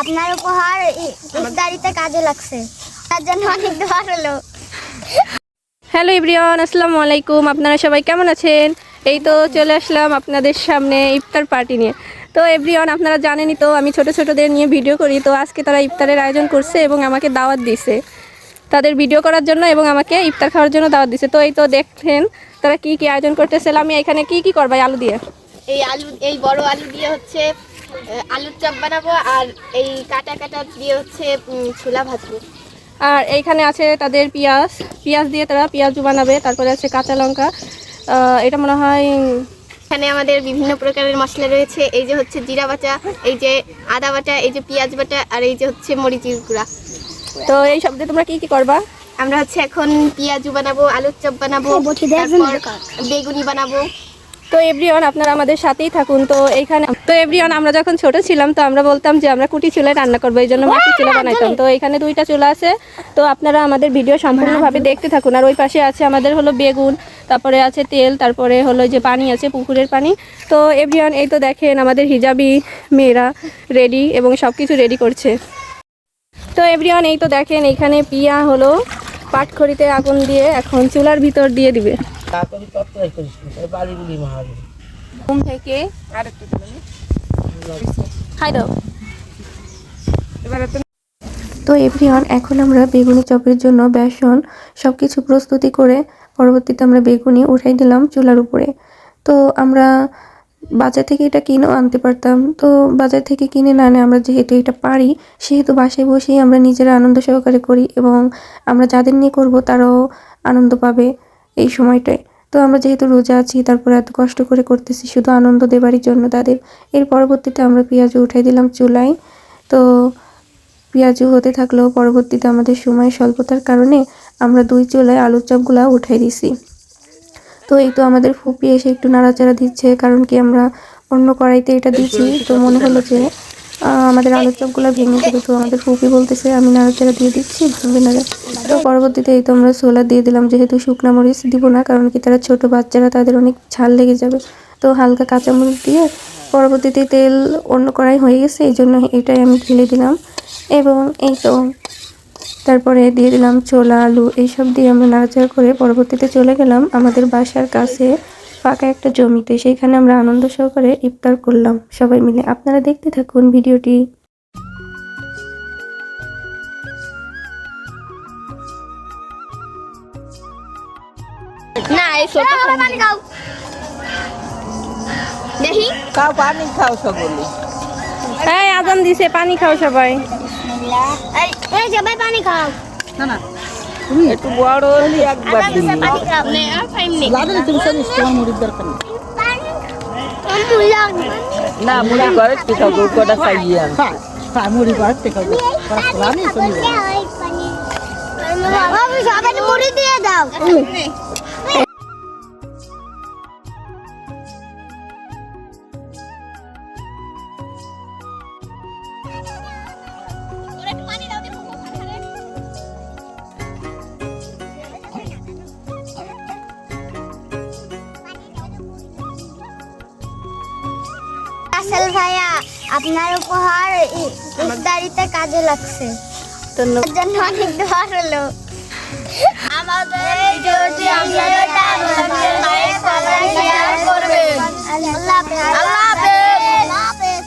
আপনার উপহার ইফতারিতে কাজে লাগছে। তার জন্য অনেক দোয়া হলো হ্যালো ইব্রিয়ন আসসালামু আলাইকুম। আপনারা সবাই কেমন আছেন? এই তো চলে আসলাম আপনাদের সামনে ইফতার পার্টি নিয়ে। তো এভরিওয়ান আপনারা জানেনই তো আমি ছোট ছোটদের নিয়ে ভিডিও করি। তো আজকে তারা ইফতারের আয়োজন করছে এবং আমাকে দাওয়াত দিছে। তাদের ভিডিও করার জন্য এবং আমাকে ইফতার খাওয়ার জন্য দাওয়াত দিছে। তো এই তো দেখলেন তারা কি কি আয়োজন করতেছে। আমি এখানে কি কি করবাই আলু দিয়ে। এই আলু এই বড় আলু দিয়ে হচ্ছে আলুর চপ বানাবো আর এই কাটা কাটা দিয়ে হচ্ছে ছোলা ভাজবো। আর এইখানে আছে তাদের পেঁয়াজ। পেঁয়াজ দিয়ে তারা পেঁয়াজু বানাবে তারপরে আছে কাঁচা লঙ্কা। এটা মনে হয় এখানে আমাদের বিভিন্ন প্রকারের মশলা রয়েছে। এই যে হচ্ছে জিরা বাটা এই যে আদা বাটা এই যে পেঁয়াজ বাটা আর এই যে হচ্ছে মরিচের গুঁড়া। তো এই সব দিয়ে তোমরা কি কি করবা? আমরা হচ্ছে এখন পেঁয়াজু বানাবো আলুর চপ বানাবো বেগুনি বানাবো। তো এভরিওয়ান, আপনারা আমাদের সাথেই থাকুন। তো এইখানে তো এভরিওয়ান, আমরা যখন ছোট ছিলাম, তো আমরা বলতাম যে আমরা কুটি চুলায় রান্না করব, এই জন্য মাটির চুলা বানাইতাম। তো এখানে দুইটা চুলা আছে। তো আপনারা আমাদের ভিডিও সম্পূর্ণভাবে দেখতে থাকুন। আর ওই পাশে আছে আমাদের হলো বেগুন, তারপরে আছে তেল, তারপরে হলো যে পানি আছে, পুকুরের পানি। তো এভরিওয়ান, এই তো দেখেন আমাদের হিজাবি মেয়েরা রেডি এবং সব কিছু রেডি করছে। তো এভরিওয়ান, এই তো দেখেন এইখানে পিয়া হলো পাটখড়িতে আগুন দিয়ে এখন চুলার ভিতর দিয়ে দিবে। তাড়াতাড়ি তত্ত্বাই করিস বাড়িগুলি ঘুম থেকে খাই দাও। তো এভরিওয়ান এখন আমরা বেগুনি চপের জন্য বেসন সব কিছু প্রস্তুতি করে পরবর্তীতে আমরা বেগুনি উঠাই দিলাম চুলার উপরে। তো আমরা বাজার থেকে এটা কিনেও আনতে পারতাম। তো বাজার থেকে কিনে না আনে আমরা যেহেতু এটা পারি সেহেতু বাসায় বসেই আমরা নিজেরা আনন্দ সহকারে করি এবং আমরা যাদের নিয়ে করব তারাও আনন্দ পাবে। এই সময়টায়। তো আমরা যেহেতু রোজা আছি, তারপরে এত কষ্ট করে করতেছি, শুধু আনন্দ দেবারই জন্য তাদের। এর পরবর্তীতে আমরা পেঁয়াজু উঠাই দিলাম চুলায়। তো পেঁয়াজু হতে থাকলেও পরবর্তীতে আমাদের সময় স্বল্পতার কারণে আমরা দুই চুলায় আলুর চপগুলা উঠাই দিছি। তো এই তো আমাদের ফুপি এসে একটু নাড়াচাড়া দিচ্ছে, কারণ কি আমরা অন্য কড়াইতে এটা দিচ্ছি তো মনে হলো যে আমাদের আলুর চপগুলো ভেঙে যাবে তো আমাদের ফুপি বলতেছে আমি নাড়াচাড়া দিয়ে দিচ্ছি ভাঙবে না তো পরবর্তীতে এই তো আমরা ছোলা দিয়ে দিলাম যেহেতু শুকনা মরিচ দিব না কারণ কি তারা ছোট বাচ্চারা তাদের অনেক ঝাল লেগে যাবে। তো হালকা কাঁচামরিচ দিয়ে পরবর্তীতে তেল অন্য কড়াই হয়ে গেছে এই জন্য এটাই আমি ঢেলে দিলাম। এবং এই তো তারপরে দিয়ে দিলাম ছোলা আলু এইসব দিয়ে আমরা নাড়াচাড়া করে পরবর্তীতে চলে গেলাম আমাদের বাসার কাছে। ফাঁকা একটা জমিতে সেইখানে আমরা আনন্দ সহকারে ইফতার করলাম। সবাই মিলে আপনারা দেখতে থাকুন ভিডিওটি। না এই পানি খাও। দেখি। খাও পানি খাও সকলে। এই আজান দিছে পানি খাও সবাই। এই এই সবাই পানি খাও। একটু বড় হলে একবার দিবি পানি খাও নে আর পাইনি আম্মু লাগবে না মুড়ি করে টিকা গো কটা খাইয়ে আন। বাবু সবাই মুড়ি দিয়ে দাও। আসল ভাইয়া আপনার উপহার ই- ইফতারিতে কাজে লাগছে। ধন্যবাদ। জন্য অনেক দোয়া হলো। আমাদের ভিডিওটি আপনারা লাইক কমেন্ট শেয়ার করবেন। আল্লাহ হাফেজ। আল্লাহ হাফেজ।